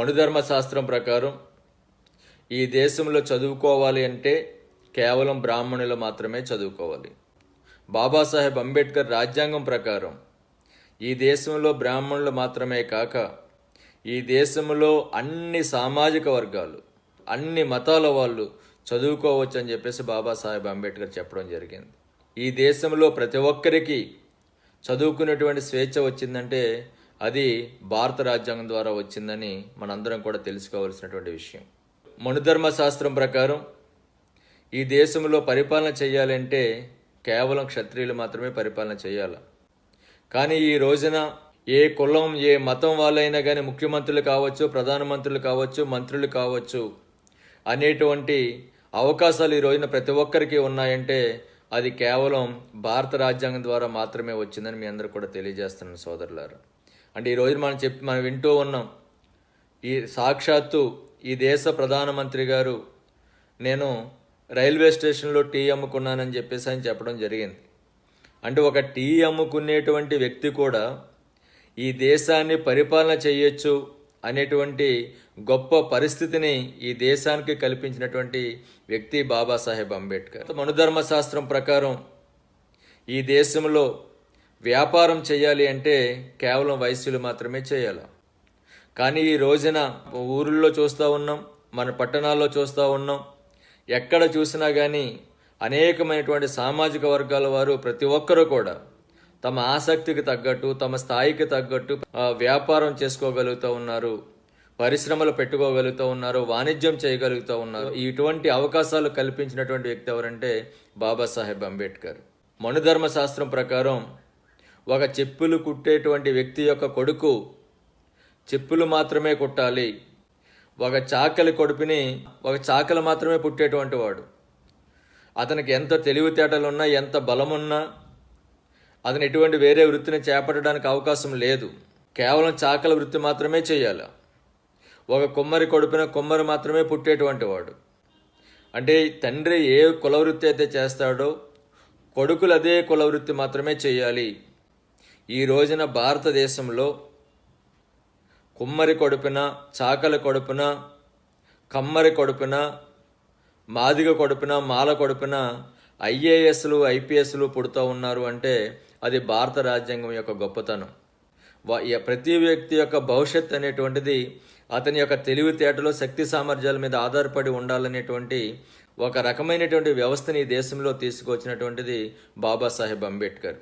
మనుధర్మ శాస్త్రం ప్రకారం ఈ దేశంలో చదువుకోవాలి అంటే కేవలం బ్రాహ్మణులు మాత్రమే చదువుకోవాలి. బాబాసాహెబ్ అంబేద్కర్ రాజ్యాంగం ప్రకారం ఈ దేశంలో బ్రాహ్మణులు మాత్రమే కాక ఈ దేశంలో అన్ని సామాజిక వర్గాలు అన్ని మతాల వాళ్ళు చదువుకోవచ్చు అని చెప్పేసి బాబాసాహెబ్ అంబేద్కర్ చెప్పడం జరిగింది. ఈ దేశంలో ప్రతి ఒక్కరికి చదువుకునేటువంటి స్వేచ్ఛ వచ్చిందంటే అది భారత రాజ్యాంగం ద్వారా వచ్చిందని మనందరం కూడా తెలుసుకోవాల్సినటువంటి విషయం. మనుధర్మ శాస్త్రం ప్రకారం ఈ దేశంలో పరిపాలన చేయాలంటే కేవలం క్షత్రియులు మాత్రమే పరిపాలన చేయాలి. కానీ ఈ రోజున ఏ కులం ఏ మతం వాళ్ళైనా కానీ ముఖ్యమంత్రులు కావచ్చు ప్రధానమంత్రులు కావచ్చు మంత్రులు కావచ్చు అనేటువంటి అవకాశాలు ఈ రోజున ప్రతి ఒక్కరికి ఉన్నాయంటే అది కేవలం భారత రాజ్యాంగం ద్వారా మాత్రమే వచ్చిందని మీ అందరూ కూడా తెలియజేస్తున్నాను సోదరులారు. అంటే ఈరోజు మనం చెప్పి మనం వింటూ ఉన్నాం. ఈ సాక్షాత్తు ఈ దేశ ప్రధానమంత్రి గారు నేను రైల్వే స్టేషన్లో టీ అమ్ముకున్నానని చెప్పేసి అని చెప్పడం జరిగింది. అంటే ఒక టీ అమ్ముకునేటువంటి వ్యక్తి కూడా ఈ దేశాన్ని పరిపాలన చేయొచ్చు అనేటువంటి గొప్ప పరిస్థితిని ఈ దేశానికి కల్పించినటువంటి వ్యక్తి బాబాసాహెబ్ అంబేద్కర్. మనుధర్మ శాస్త్రం ప్రకారం ఈ దేశంలో వ్యాపారం చేయాలి అంటే కేవలం వయస్సులు మాత్రమే చేయాలి. కానీ ఈ రోజున ఊరిలో చూస్తూ ఉన్నాం మన పట్టణాల్లో చూస్తూ ఉన్నాం. ఎక్కడ చూసినా కానీ అనేకమైనటువంటి సామాజిక వర్గాల వారు ప్రతి ఒక్కరూ కూడా తమ ఆసక్తికి తగ్గట్టు తమ స్థాయికి తగ్గట్టు వ్యాపారం చేసుకోగలుగుతూ ఉన్నారు పరిశ్రమలు పెట్టుకోగలుగుతూ ఉన్నారు వాణిజ్యం చేయగలుగుతూ ఉన్నారు. ఇటువంటి అవకాశాలు కల్పించినటువంటి వ్యక్తి ఎవరంటే బాబాసాహెబ్ అంబేద్కర్. మనుధర్మ శాస్త్రం ప్రకారం ఒక చెప్పులు కుట్టేటువంటి వ్యక్తి యొక్క కొడుకు చెప్పులు మాత్రమే కుట్టాలి. ఒక చాకలి కొడుకుని ఒక చాకలి మాత్రమే పుట్టేటువంటి వాడు. అతనికి ఎంత తెలివితేటలున్నా ఎంత బలమున్నా అతను ఎటువంటి వేరే వృత్తిని చేపట్టడానికి అవకాశం లేదు. కేవలం చాకల వృత్తి మాత్రమే చేయాలి. ఒక కుమ్మరి కొడుపున కుమ్మరి మాత్రమే పుట్టేటువంటి వాడు. అంటే తండ్రి ఏ కుల వృత్తి అయితే చేస్తాడో కొడుకులు అదే కుల వృత్తి మాత్రమే చేయాలి. ఈ రోజున భారతదేశంలో కుమ్మరి కొడుపున చాకల కొడుపున కమ్మరి కొడుపున మాదిగ కొడుపున మాల కొడుపున ఐఏఎస్లు ఐపీఎస్లు పుడుతూ ఉన్నారు అంటే అది భారత రాజ్యాంగం యొక్క గొప్పతనం. ప్రతి వ్యక్తి యొక్క భవిష్యత్ అనేటువంటిది అతని యొక్క తెలివితేటలో శక్తి సామర్థ్యాల మీద ఆధారపడి ఉండాలనేటువంటి ఒక రకమైనటువంటి వ్యవస్థని ఈ దేశంలో తీసుకొచ్చినటువంటిది బాబాసాహెబ్ అంబేద్కర్.